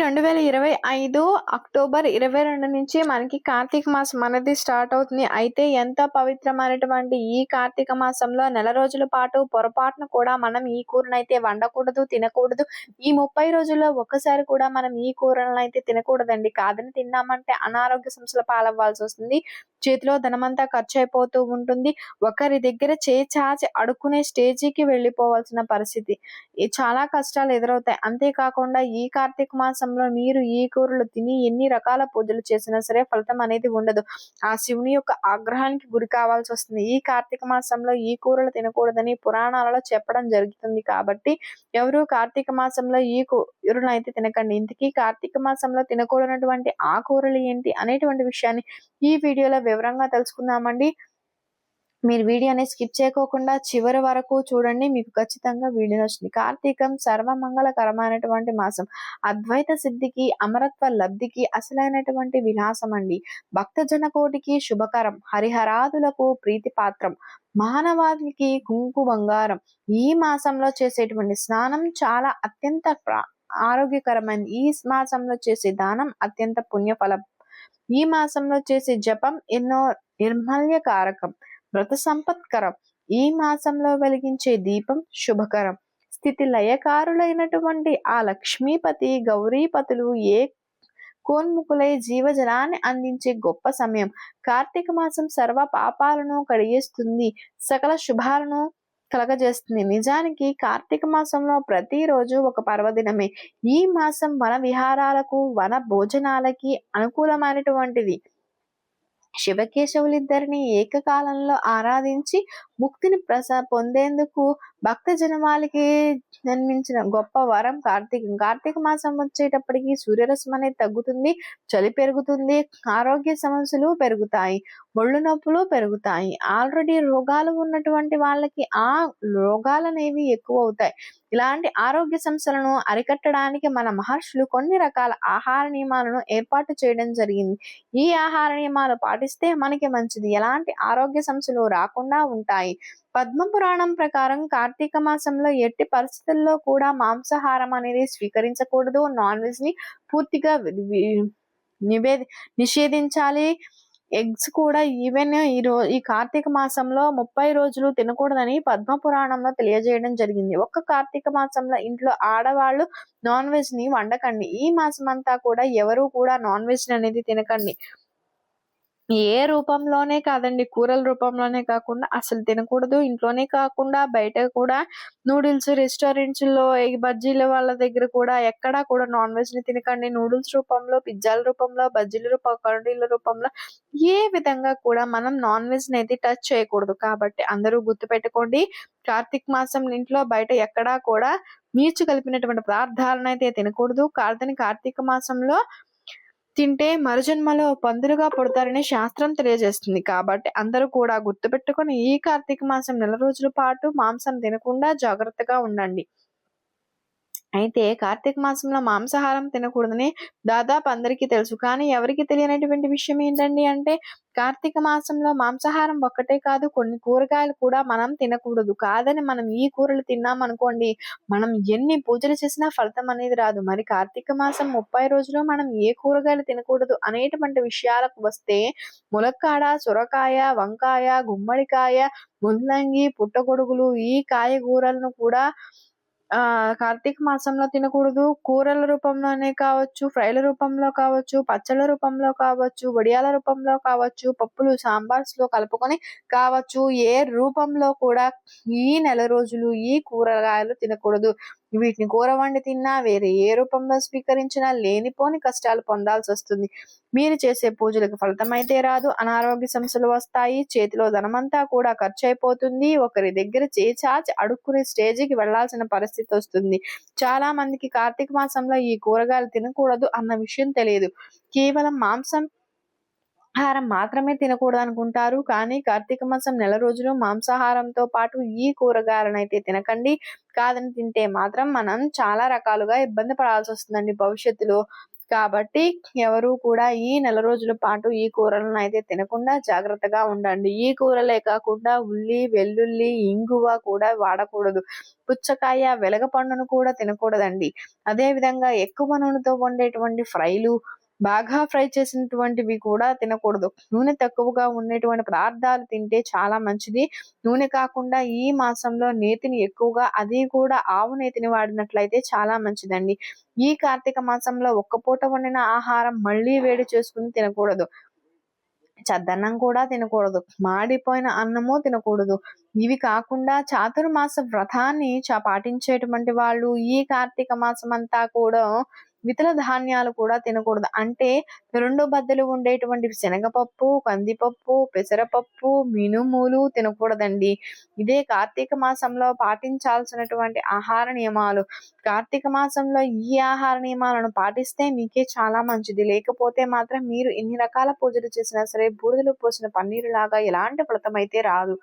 రెండు వేల ఇరవై ఐదు అక్టోబర్ ఇరవై రెండు నుంచి మనకి కార్తీక మాసం అనేది స్టార్ట్ అవుతుంది. అయితే ఎంత పవిత్రమైనటువంటి ఈ కార్తీక మాసంలో నెల రోజుల పాటు పొరపాటున కూడా మనం ఈ కూరను అయితే వండకూడదు తినకూడదు. ఈ ముప్పై రోజుల్లో ఒక్కసారి కూడా మనం ఈ కూరలను అయితే తినకూడదండి. కాదని తిన్నామంటే అనారోగ్య సమస్యల పాలవ్వాల్సి వస్తుంది. చేతిలో ధనమంతా ఖర్చు అయిపోతూ ఉంటుంది. ఒకరి దగ్గర చేచాచి అడుక్కునే స్టేజీకి వెళ్ళిపోవాల్సిన పరిస్థితి. చాలా కష్టాలు ఎదురవుతాయి. అంతేకాకుండా ఈ కార్తీక మాసం ఉపవాసంలో మీరు ఈ కూరలు తిని ఎన్ని రకాల పూజలు చేసినా సరే ఫలితం అనేది ఉండదు. ఆ శివుని యొక్క ఆగ్రహానికి గురి కావాల్సి వస్తుంది. ఈ కార్తీక మాసంలో ఈ కూరలు తినకూడదని పురాణాలలో చెప్పడం జరుగుతుంది కాబట్టి ఎవరు కార్తీక మాసంలో ఈ కూరలు అయితే తినకండి. ఇంతకీ కార్తీక మాసంలో తినకూడనటువంటి ఆ కూరలు ఏంటి అనేటువంటి విషయాన్ని ఈ వీడియోలో వివరంగా తెలుసుకుందామండి. మీరు వీడియోని స్కిప్ చేయకోకుండా చివరి వరకు చూడండి. మీకు ఖచ్చితంగా వీడియో వచ్చింది కార్తీకం సర్వమంగళకరమైనటువంటి మాసం. అద్వైత సిద్ధికి అమరత్వ లబ్ధికి అసలైనటువంటి విలాసం అండి. భక్తజన కోటికి శుభకరం. హరిహరాదులకు ప్రీతిపాత్రం. మానవాదికి కుంకు బంగారం. ఈ మాసంలో చేసేటువంటి స్నానం చాలా అత్యంత ఆరోగ్యకరమైనది ఈ మాసంలో చేసే దానం అత్యంత పుణ్యఫలం. ఈ మాసంలో చేసే జపం ఎన్నో నిర్మల్యకారకం. వ్రత సంపత్కరం ఈ మాసంలో వెలిగించే దీపం శుభకరం. స్థితి లయకారులైనటువంటి ఆ లక్ష్మీపతి గౌరీపతులు ఏ కోన్ముకులై జీవజలాన్ని అందించే గొప్ప సమయం. కార్తీక మాసం సర్వ పాపాలను కడిగేస్తుంది. సకల శుభాలను కలగజేస్తుంది. నిజానికి కార్తీక మాసంలో ప్రతిరోజు ఒక పర్వదినమే. ఈ మాసం వన విహారాలకు వన భోజనాలకి అనుకూలమైనటువంటిది. శివకేశవులిద్దరిని ఏకకాలంలో ఆరాధించి ముక్తిని ప్రసా పొందేందుకు భక్త జనమాలకి జన్మించిన గొప్ప వరం కార్తీకం కార్తీక మాసం వచ్చేటప్పటికి సూర్యరసం అనేది తగ్గుతుంది చలి పెరుగుతుంది ఆరోగ్య సమస్యలు పెరుగుతాయి ఒళ్ళు నొప్పులు పెరుగుతాయి. ఆల్రెడీ రోగాలు ఉన్నటువంటి వాళ్ళకి ఆ రోగాలు అనేవి ఎక్కువ అవుతాయి. ఇలాంటి ఆరోగ్య సమస్యలను అరికట్టడానికి మన మహర్షులు కొన్ని రకాల ఆహార నియమాలను ఏర్పాటు చేయడం జరిగింది. ఈ ఆహార నియమాలు పాటిస్తే మనకి మంచిది. ఎలాంటి ఆరోగ్య సమస్యలు రాకుండా ఉంటాయి. పద్మ పురాణం ప్రకారం కార్తీక మాసంలో ఎట్టి పరిస్థితుల్లో కూడా మాంసాహారం అనేది స్వీకరించకూడదు. నాన్ వెజ్ని పూర్తిగా నివేది నిషేధించాలి. ఎగ్స్ కూడా ఈవెన్ ఈ రో ఈ కార్తీక మాసంలో ముప్పై రోజులు తినకూడదని పద్మ పురాణంలో తెలియజేయడం జరిగింది. ఒక్క కార్తీక మాసంలో ఇంట్లో ఆడవాళ్ళు నాన్ వెజ్ని వండకండి. ఈ మాసం అంతా కూడా ఎవరు కూడా నాన్ వెజ్ అనేది తినకండి. ఏ రూపంలోనే కాదండి కూరల రూపంలోనే కాకుండా అసలు తినకూడదు. ఇంట్లోనే కాకుండా బయట కూడా నూడిల్స్ రెస్టారెంట్స్లో బజ్జీల వాళ్ళ దగ్గర కూడా ఎక్కడా కూడా నాన్ వెజ్ని తినకండి. నూడిల్స్ రూపంలో పిజ్జాల రూపంలో బజ్జీల రూపం కర్రీల రూపంలో ఏ విధంగా కూడా మనం నాన్ వెజ్ని అయితే టచ్ చేయకూడదు. కాబట్టి అందరూ గుర్తు పెట్టుకోండి కార్తీక మాసం ఇంట్లో బయట ఎక్కడా కూడా నీచు కలిపినటువంటి పదార్థాలను అయితే తినకూడదు. కార్తని కార్తీక మాసంలో తింటే మరుజన్మలో పందులుగా పుడతారని శాస్త్రం తెలియజేస్తుంది. కాబట్టి అందరూ కూడా గుర్తుపెట్టుకుని ఈ కార్తీక మాసం నెల రోజుల పాటు మాంసం తినకుండా జాగ్రత్తగా ఉండండి. అయితే కార్తీక మాసంలో మాంసాహారం తినకూడదని దాదాపు అందరికీ తెలుసు. కానీ ఎవరికి తెలియనటువంటి విషయం ఏంటండి అంటే కార్తీక మాసంలో మాంసాహారం ఒక్కటే కాదు కొన్ని కూరగాయలు కూడా మనం తినకూడదు. కాదని మనం ఈ కూరలు తిన్నాం అనుకోండి మనం ఎన్ని పూజలు చేసినా ఫలితం అనేది రాదు. మరి కార్తీక మాసం ముప్పై రోజులు మనం ఏ కూరగాయలు తినకూడదు అనేటువంటి విషయాలకు వస్తే ములక్కాడ సొరకాయ వంకాయ గుమ్మడికాయ ముల్లంగి పుట్టగొడుగులు ఈ కాయగూరలను కూడా ఆ కార్తీక మాసంలో తినకూడదు. కూరల రూపంలోనే కావచ్చు ఫ్రైల రూపంలో కావచ్చు పచ్చళ్ళ రూపంలో కావచ్చు వడియాల రూపంలో కావచ్చు పప్పులు సాంబార్స్లో కలుపుకొని కావచ్చు. ఏ రూపంలో కూడా ఈ నెల రోజులు ఈ కూరగాయలు తినకూడదు. వీటిని కూర వండి తిన్నా వేరే ఏ రూపంలో స్వీకరించినా లేనిపోని కష్టాలు పొందాల్సి వస్తుంది మీరు చేసే పూజలకు ఫలితం అయితే రాదు. అనారోగ్య సమస్యలు వస్తాయి. చేతిలో ధనమంతా కూడా ఖర్చు అయిపోతుంది ఒకరి దగ్గర చేచాచి అడుక్కునే స్టేజికి వెళ్ళాల్సిన పరిస్థితి వస్తుంది చాలా మందికి కార్తీక మాసంలో ఈ కూరగాయలు తినకూడదు అన్న విషయం తెలియదు. కేవలం మాంసం ఆహారం మాత్రమే తినకూడదు అనుకుంటారు కానీ కార్తీక మాసం నెల రోజులు మాంసాహారంతో పాటు ఈ కూరగాయలను అయితే తినకండి. కాదని తింటే మాత్రం మనం చాలా రకాలుగా ఇబ్బంది పడాల్సి వస్తుందండి భవిష్యత్తులో. కాబట్టి ఎవరు కూడా ఈ నెల రోజుల పాటు ఈ కూరలను అయితే తినకుండా జాగ్రత్తగా ఉండండి. ఈ కూరలే కాకుండా ఉల్లి వెల్లుల్లి ఇంగువ కూడా వాడకూడదు. పుచ్చకాయ వెలగ పండును కూడా తినకూడదండి. అదే విధంగా ఎక్కువ నూనెతో వండేటువంటి ఫ్రైలు బాగా ఫ్రై చేసినటువంటివి కూడా తినకూడదు. నూనె తక్కువగా ఉండేటువంటి పదార్థాలు తింటే చాలా మంచిది. నూనె కాకుండా ఈ మాసంలో నేతిని ఎక్కువగా అది కూడా ఆవు నేతిని వాడినట్లయితే చాలా మంచిదండి. ఈ కార్తీక మాసంలో ఒక్క పూట వండిన ఆహారం మళ్ళీ వేడి చేసుకుని తినకూడదు. చద్దన్నం కూడా తినకూడదు. మాడిపోయిన అన్నము తినకూడదు. ఇవి కాకుండా చాతుర్మాస వ్రతాన్ని చా పాటించేటువంటి వాళ్ళు ఈ కార్తీక మాసం అంతా కూడా వితల ధాన్యాలు కూడా తినకూడదు. అంటే రెండు బద్దలు ఉండేటువంటి శనగపప్పు కందిపప్పు పెసరపప్పు మినుములు తినకూడదండి. ఇదే కార్తీక మాసంలో పాటించాల్సినటువంటి ఆహార నియమాలు. కార్తీక మాసంలో ఈ ఆహార నియమాలను పాటిస్తే మీకే చాలా మంచిది. లేకపోతే మాత్రం మీరు ఎన్ని రకాల పూజలు చేసినా సరే బూడిదలు పోసిన పన్నీరు లాగా ఎలాంటి ఫలితం అయితే రాదు.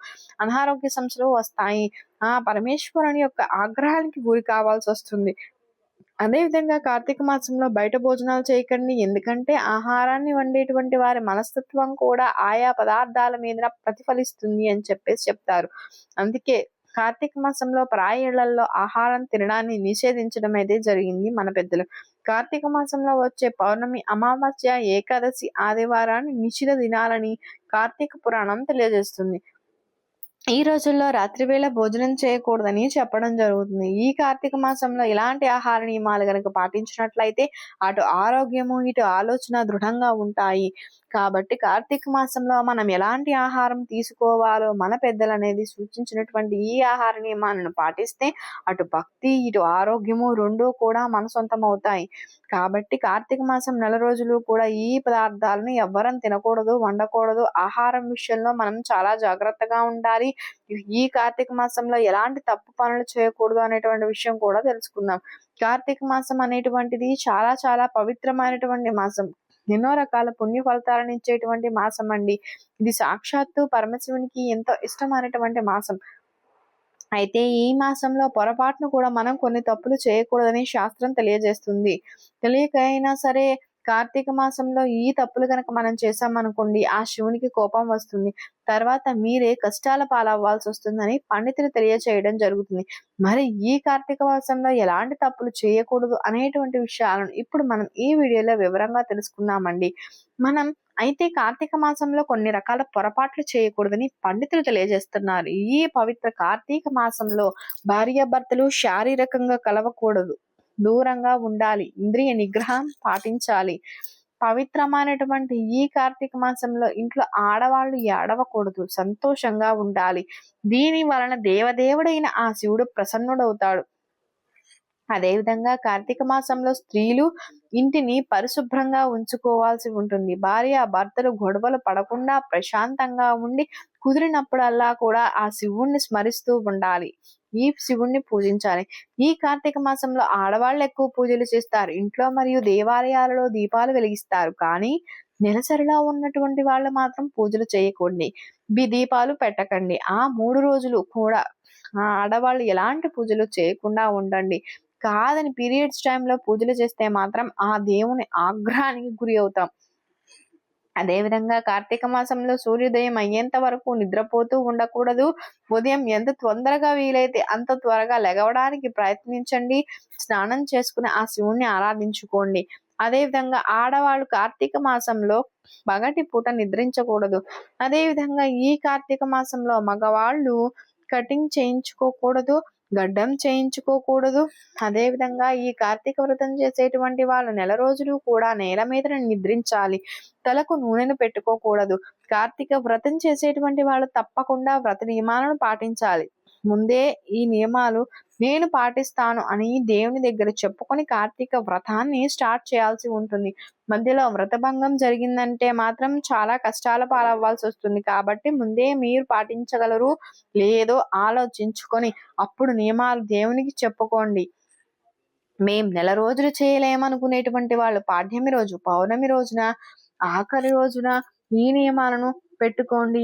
అనారోగ్య సమస్యలు వస్తాయి. ఆ పరమేశ్వరుని యొక్క ఆగ్రహానికి గురి కావాల్సి వస్తుంది. అదేవిధంగా కార్తీక మాసంలో బయట భోజనాలు చేయకండి. ఎందుకంటే ఆహారాన్ని వండేటువంటి వారి మనస్తత్వం కూడా ఆయా పదార్థాల మీద ప్రతిఫలిస్తుంది అని చెప్పేసి చెప్తారు. అందుకే కార్తీక మాసంలో ప్రాయేళ్ళలో ఆహారం తినడాన్ని నిషేధించడం అయితే జరిగింది మన పెద్దలు. కార్తీక మాసంలో వచ్చే పౌర్ణమి అమావాస్య ఏకాదశి ఆదివారాన్ని నిషిధ దినాలని కార్తీక పురాణం తెలియజేస్తుంది. ఈ రోజుల్లో రాత్రివేళ భోజనం చేయకూడదని చెప్పడం జరుగుతుంది. ఈ కార్తీక మాసంలో ఇలాంటి ఆహార నియమాలు గనక పాటించినట్లయితే అటు ఆరోగ్యము ఇటు ఆలోచన దృఢంగా ఉంటాయి. కాబట్టి కార్తీక మాసంలో మనం ఎలాంటి ఆహారం తీసుకోవాలో మన పెద్దలు అనేది సూచించినటువంటి ఈ ఆహార నియమాలను పాటిస్తే అటు భక్తి ఇటు ఆరోగ్యము రెండూ కూడా మన సొంతం అవుతాయి కాబట్టి కార్తీక మాసం నెల రోజులు కూడా ఈ పదార్థాలను ఎవ్వరం తినకూడదు వండకూడదు. ఆహారం విషయంలో మనం చాలా జాగ్రత్తగా ఉండాలి. ఈ కార్తీక మాసంలో ఎలాంటి తప్పు పనులు చేయకూడదు అనేటువంటి విషయం కూడా తెలుసుకుందాం. కార్తీక మాసం అనేటువంటిది చాలా చాలా పవిత్రమైనటువంటి మాసం. ఎన్నో రకాల పుణ్య ఫలితాలను ఇచ్చేటువంటి మాసం అండి. ఇది సాక్షాత్తు పరమశివునికి ఎంతో ఇష్టమైనటువంటి మాసం. అయితే ఈ మాసంలో పొరపాటును కూడా మనం కొన్ని తప్పులు చేయకూడదని శాస్త్రం తెలియజేస్తుంది. తెలియక అయినా సరే కార్తీక మాసంలో ఈ తప్పులు కనుక మనం చేసామనుకోండి ఆ శివునికి కోపం వస్తుంది. తర్వాత మీరే కష్టాల పాలవ్వాల్సి వస్తుందని పండితులు తెలియచేయడం జరుగుతుంది. మరి ఈ కార్తీక మాసంలో ఎలాంటి తప్పులు చేయకూడదు అనేటువంటి విషయాలను ఇప్పుడు మనం ఈ వీడియోలో వివరంగా తెలుసుకుందామండి. మనం అయితే కార్తీక మాసంలో కొన్ని రకాల పొరపాట్లు చేయకూడదని పండితులు తెలియజేస్తున్నారు. ఈ పవిత్ర కార్తీక మాసంలో భార్యాభర్తలు శారీరకంగా కలవకూడదు. దూరంగా ఉండాలి. ఇంద్రియ నిగ్రహం పాటించాలి. పవిత్రమైనటువంటి ఈ కార్తీక మాసంలో ఇంట్లో ఆడవాళ్ళు ఏడవకూడదు. సంతోషంగా ఉండాలి. దీని వలన దేవదేవుడైన ఆ శివుడు ప్రసన్నుడవుతాడు. అదేవిధంగా కార్తీక మాసంలో స్త్రీలు ఇంటిని పరిశుభ్రంగా ఉంచుకోవాల్సి ఉంటుంది. భార్య భర్తలు గొడవలు పడకుండా ప్రశాంతంగా ఉండి కుదిరినప్పుడల్లా కూడా ఆ శివుణ్ణి స్మరిస్తూ ఉండాలి. ఈ శివుణ్ణి పూజించాలి. ఈ కార్తీక మాసంలో ఆడవాళ్ళు ఎక్కువ పూజలు చేస్తారు. ఇంట్లో మరియు దేవాలయాలలో దీపాలు వెలిగిస్తారు. కానీ నెలసరిలో ఉన్నటువంటి వాళ్ళు మాత్రం పూజలు చేయకండి దీపాలు పెట్టకండి. ఆ మూడు రోజులు కూడా ఆ ఆడవాళ్ళు ఎలాంటి పూజలు చేయకుండా ఉండండి. కాదని పీరియడ్స్ టైంలో పూజలు చేస్తే మాత్రం ఆ దేవుని ఆగ్రహానికి గురి అవుతాం. అదేవిధంగా కార్తీక మాసంలో సూర్యోదయం అయ్యేంత వరకు నిద్రపోతూ ఉండకూడదు. ఉదయం ఎంత తొందరగా వీలైతే అంత త్వరగా లెగవడానికి ప్రయత్నించండి. స్నానం చేసుకుని ఆ శివుణ్ణి ఆరాధించుకోండి. అదేవిధంగా ఆడవాళ్ళు కార్తీక మాసంలో పగటి పూట నిద్రించకూడదు. అదేవిధంగా ఈ కార్తీక మాసంలో మగవాళ్ళు కటింగ్ చేయించుకోకూడదు. గడ్డం చేయించుకోకూడదు. అదేవిధంగా ఈ కార్తీక వ్రతం చేసేటువంటి వాళ్ళు నెల రోజులు కూడా నేల మీద నిద్రించాలి. తలకు నూనెను పెట్టుకోకూడదు. కార్తీక వ్రతం చేసేటువంటి వాళ్ళు తప్పకుండా వ్రత నియమాలను పాటించాలి. ముందే ఈ నియమాలు నేను పాటిస్తాను అని దేవుని దగ్గర చెప్పుకొని కార్తీక వ్రతాన్ని స్టార్ట్ చేయాల్సి ఉంటుంది. మధ్యలో వ్రతభంగం జరిగిందంటే మాత్రం చాలా కష్టాల పాలవ్వాల్సి వస్తుంది. కాబట్టి ముందే మీరు పాటించగలరు లేదో ఆలోచించుకొని అప్పుడు నియమాలు దేవునికి చెప్పుకోండి. మేం నెల రోజులు చేయలేమనుకునేటువంటి వాళ్ళు పాఠ్యమి రోజు పౌర్ణమి రోజున ఆఖరి రోజున ఈ నియమాలను పెట్టుకోండి.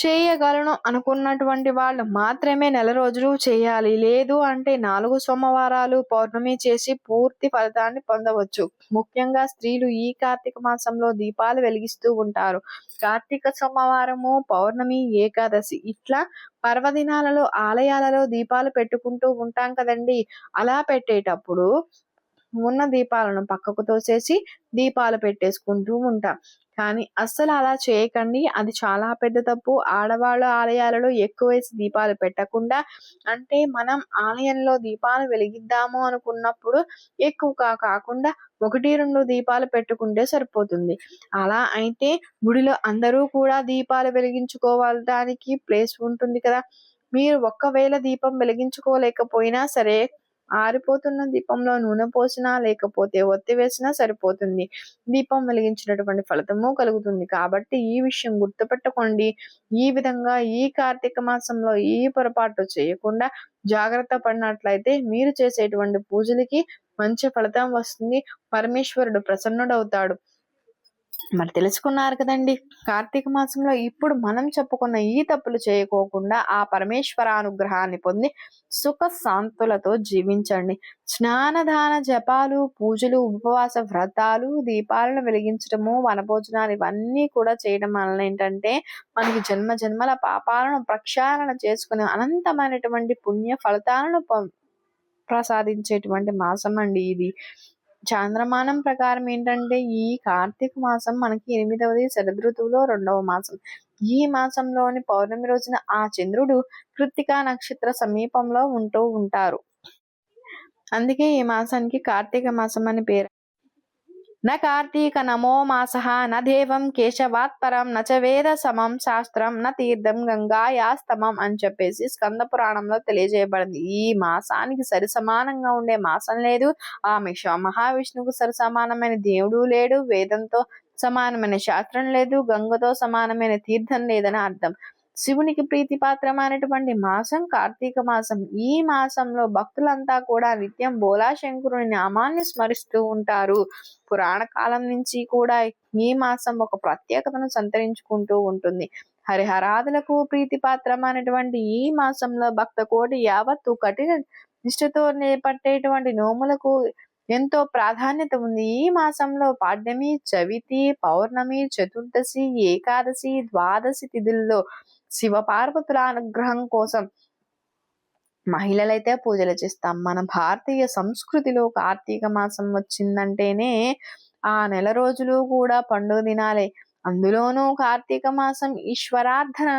చేయగలను అనుకున్నటువంటి వాళ్ళు మాత్రమే నెల రోజులు చేయాలి. లేదు అంటే నాలుగు సోమవారాలు పౌర్ణమి చేసి పూర్తి ఫలితాన్ని పొందవచ్చు. ముఖ్యంగా స్త్రీలు ఈ కార్తీక మాసంలో దీపాలు వెలిగిస్తూ ఉంటారు. కార్తీక సోమవారము పౌర్ణమి ఏకాదశి ఇట్లా పర్వదినాలలో ఆలయాలలో దీపాలు పెట్టుకుంటూ ఉంటాం కదండి. అలా పెట్టేటప్పుడు ఉన్న దీపాలను పక్కకు తోసేసి దీపాలు పెట్టేసుకుంటూ ఉంటాం. కానీ అస్సలు అలా చేయకండి. అది చాలా పెద్ద తప్పు. ఆడవాళ్ళ ఆలయాలలో ఎక్కువ వేసి దీపాలు పెట్టకుండా అంటే మనం ఆలయంలో దీపాలు వెలిగిద్దాము అనుకున్నప్పుడు ఎక్కువగా కాకుండా ఒకటి రెండు దీపాలు పెట్టుకుంటే సరిపోతుంది. అలా అయితే గుడిలో అందరూ కూడా దీపాలు వెలిగించుకోవడానికి ప్లేస్ ఉంటుంది కదా. మీరు ఒక్కవేళ దీపం వెలిగించుకోలేకపోయినా సరే ఆరిపోతున్న దీపంలో నూనె పోసినా లేకపోతే ఒత్తి వేసినా సరిపోతుంది. దీపం వెలిగించినటువంటి ఫలితము కలుగుతుంది. కాబట్టి ఈ విషయం గుర్తుపెట్టుకోండి. ఈ విధంగా ఈ కార్తీక మాసంలో ఈ పొరపాటు చేయకుండా జాగ్రత్త పడినట్లయితే మీరు చేసేటువంటి పూజలకి మంచి ఫలితం వస్తుంది. పరమేశ్వరుడు ప్రసన్నుడవుతాడు. మరి తెలుసుకున్నారు కదండి. కార్తీక మాసంలో ఇప్పుడు మనం చెప్పుకున్న ఈ తప్పులు చేయకోకుండా ఆ పరమేశ్వర అనుగ్రహాన్ని పొంది సుఖ శాంతులతో జీవించండి. స్నానదాన జపాలు పూజలు ఉపవాస వ్రతాలు దీపాలను వెలిగించడము వనభోజనాలు ఇవన్నీ కూడా చేయడం వలన ఏంటంటే మనకి జన్మ జన్మల పాపాలను ప్రక్షాళన చేసుకుని అనంతమైనటువంటి పుణ్య ఫలితాలను ప్రసాదించేటువంటి మాసం అండి ఇది. చాంద్రమానం ప్రకారం ఏంటంటే ఈ కార్తీక మాసం మనకి ఎనిమిదవది శరదృతువులో రెండవ మాసం. ఈ మాసంలోని పౌర్ణమి రోజున ఆ చంద్రుడు కృత్తికా నక్షత్ర సమీపంలో ఉంటూ ఉంటారు. అందుకే ఈ మాసానికి కార్తీక మాసం అని పేరు న కార్తీక నమో మాస న దేవం కేశవాత్పరం నచ వేద సమం శాస్త్రం న తీర్థం గంగాయాస్తమం అని చెప్పేసి స్కంద పురాణంలో తెలియజేయబడింది. ఈ మాసానికి సరి సమానంగా ఉండే మాసం లేదు. ఆమె మిష మహావిష్ణువుకు సరి సమానమైన దేవుడు లేడు. వేదంతో సమానమైన శాస్త్రం లేదు. గంగతో సమానమైన తీర్థం లేదని అర్థం. శివునికి ప్రీతిపాత్రమైనటువంటి మాసం కార్తీక మాసం. ఈ మాసంలో భక్తులంతా కూడా నిత్యం బోలాశంకరుని నామాన్ని స్మరిస్తూ ఉంటారు. పురాణ కాలం నుంచి కూడా ఈ మాసం ఒక ప్రత్యేకతను సంతరించుకుంటూ ఉంటుంది. హరిహరాదులకు ప్రీతిపాత్రమైనటువంటి ఈ మాసంలో భక్త కోటి యావత్తు కఠిన నిష్ఠతో పట్టేటువంటి నోములకు ఎంతో ప్రాధాన్యత ఉంది. ఈ మాసంలో పాడ్యమి చవితి పౌర్ణమి చతుర్దశి ఏకాదశి ద్వాదశి తిథుల్లో శివ పార్వతుల అనుగ్రహం కోసం మహిళలైతే పూజలు చేస్తాం. మన భారతీయ సంస్కృతిలో కార్తీక మాసం వచ్చిందంటేనే ఆ నెల రోజులు కూడా పండుగ దినాలే. అందులోనూ కార్తీక మాసం ఈశ్వరార్థన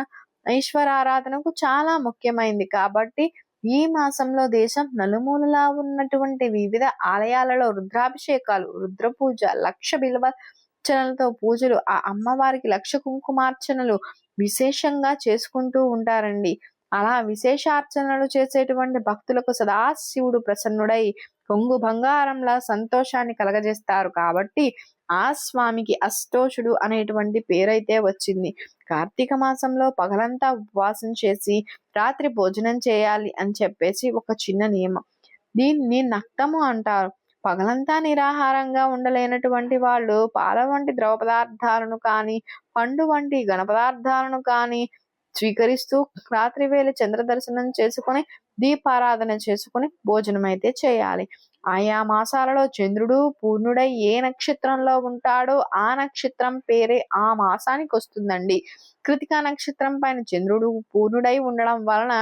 ఈశ్వరారాధనకు చాలా ముఖ్యమైంది. కాబట్టి ఈ మాసంలో దేశం నలుమూలలా ఉన్నటువంటి వివిధ ఆలయాలలో రుద్రాభిషేకాలు రుద్ర పూజ లక్ష బిల్వచనలతో పూజలు ఆ అమ్మవారికి లక్ష కుంకుమార్చనలు విశేషంగా చేసుకుంటూ ఉంటారండి. అలా విశేషార్చనలు చేసేటువంటి భక్తులకు సదాశివుడు ప్రసన్నుడై కొంగు బంగారంలా సంతోషాన్ని కలగజేస్తారు. కాబట్టి ఆ స్వామికి అష్టోషుడు అనేటువంటి పేరైతే వచ్చింది. కార్తీక మాసంలో పగలంతా ఉపవాసం చేసి రాత్రి భోజనం చేయాలి అని చెప్పేసి ఒక చిన్న నియమం. దీన్ని నక్తము అంటారు. పగలంతా నిరాహారంగా ఉండలేనటువంటి వాళ్ళు పాల వంటి ద్రవ పదార్థాలను కానీ పండు వంటి ఘన పదార్థాలను కానీ స్వీకరిస్తూ రాత్రి వేళ చంద్ర దర్శనం చేసుకుని దీపారాధన చేసుకుని భోజనం అయితే చేయాలి. ఆయా మాసాలలో చంద్రుడు పూర్ణుడై ఏ నక్షత్రంలో ఉంటాడో ఆ నక్షత్రం పేరే ఆ మాసానికి వస్తుందండి కృతికా నక్షత్రం పైన చంద్రుడు పూర్ణుడై ఉండడం వలన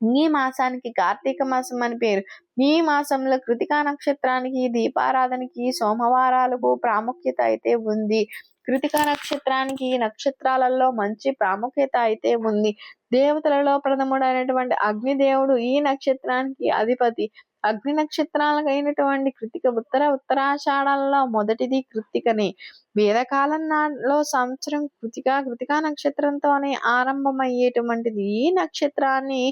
ఈ మాసానికి కార్తీక మాసం అని పేరు. ఈ మాసంలో కృతికా నక్షత్రానికి దీపారాధనకి సోమవారాలకు ప్రాముఖ్యత అయితే ఉంది. కృతికా నక్షత్రానికి నక్షత్రాలలో మంచి ప్రాముఖ్యత అయితే ఉంది. దేవతలలో ప్రథముడైనటువంటి అగ్నిదేవుడు ఈ నక్షత్రానికి అధిపతి. అగ్ని నక్షత్రాలకైనటువంటి కృతిక ఉత్తర ఉత్తరాషాఢాలలో మొదటిది కృతికనే. వేదకాలం నాలో సంవత్సరం కృతిక కృతికా నక్షత్రంతోనే ఆరంభమయ్యేటువంటిది ఈ నక్షత్రాన్ని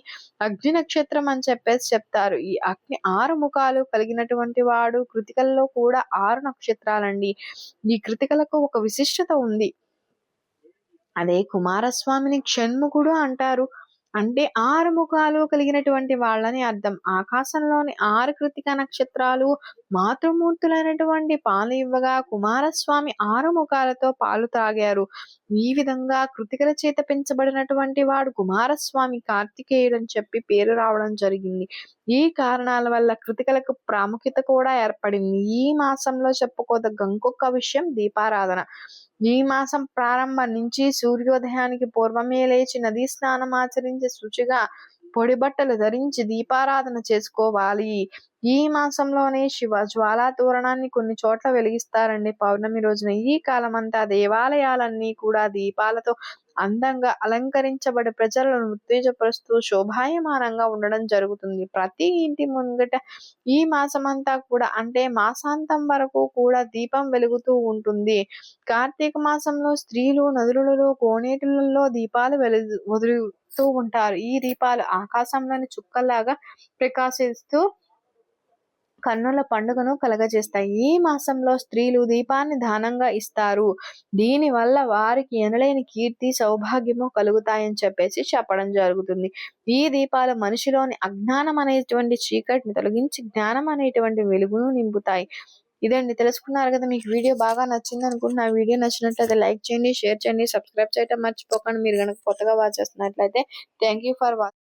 అగ్ని నక్షత్రం అని చెప్పేసి చెప్తారు. ఈ అగ్ని ఆరు ముఖాలు కలిగినటువంటి వాడు కృతికల్లో కూడా ఆరు నక్షత్రాలండి. ఈ కృతికలకు ఒక విశిష్టత ఉంది. అదే కుమారస్వామిని షణ్ముఖుడు అంటారు. అంటే ఆరు ముఖాలు కలిగినటువంటి వాళ్ళని అర్థం. ఆకాశంలోని ఆరు కృతిక నక్షత్రాలు మాతృమూర్తులైనటువంటి పాలు ఇవ్వగా కుమారస్వామి ఆరు ముఖాలతో పాలు తాగారు. ఈ విధంగా కృతికల చేత పెంచబడినటువంటి వాడు కుమారస్వామి కార్తికేయుడు అని చెప్పి పేరు రావడం జరిగింది. ఈ కారణాల వల్ల కృతికలకు ప్రాముఖ్యత కూడా ఏర్పడింది. ఈ మాసంలో చెప్పుకోదగ్గ ఇంకొక విషయం దీపారాధన. ఈ మాసం ప్రారంభం నుంచి సూర్యోదయానికి పూర్వమే లేచి నదీ స్నానం ఆచరించే శుచిగా పొడి బట్టలు ధరించి దీపారాధన చేసుకోవాలి. ఈ మాసంలోనే శివ జ్వాలా తోరణాన్ని కొన్ని చోట్ల వెలిగిస్తారండి. పౌర్ణమి రోజున ఈ కాలం అంతా దేవాలయాలన్నీ కూడా దీపాలతో అందంగా అలంకరించబడి ప్రజలను ఉత్తేజపరుస్తూ శోభాయమానంగా ఉండడం జరుగుతుంది. ప్రతి ఇంటి ముంగట ఈ మాసమంతా కూడా అంటే మాసాంతం వరకు కూడా దీపం వెలుగుతూ ఉంటుంది. కార్తీక మాసంలో స్త్రీలు నదులలో కోనేటిలలో దీపాలు వెలుగు వదులుతూ ఉంటారు. ఈ దీపాలు ఆకాశంలోని చుక్కలాగా ప్రకాశిస్తూ కన్నుల పండుగను కలగజేస్తాయి. ఈ మాసంలో స్త్రీలు దీపాన్ని దానంగా ఇస్తారు. దీని వల్ల వారికి ఎనలేని కీర్తి సౌభాగ్యము కలుగుతాయని చెప్పేసి చెప్పడం జరుగుతుంది. ఈ దీపాలు మనిషిలోని అజ్ఞానం అనేటువంటి చీకటిని తొలగించి జ్ఞానం అనేటువంటి వెలుగును నింపుతాయి. ఇదండి. తెలుసుకున్నారు కదా మీకు వీడియో బాగా నచ్చింది అనుకుంటున్నా. వీడియో నచ్చినట్లయితే లైక్ చేయండి షేర్ చేయండి సబ్స్క్రైబ్ చేయటం మర్చిపోకండి. మీరు కనుక కొత్తగా వాచ్ చేస్తున్నట్లయితే థ్యాంక్ యూ ఫర్ వాచ్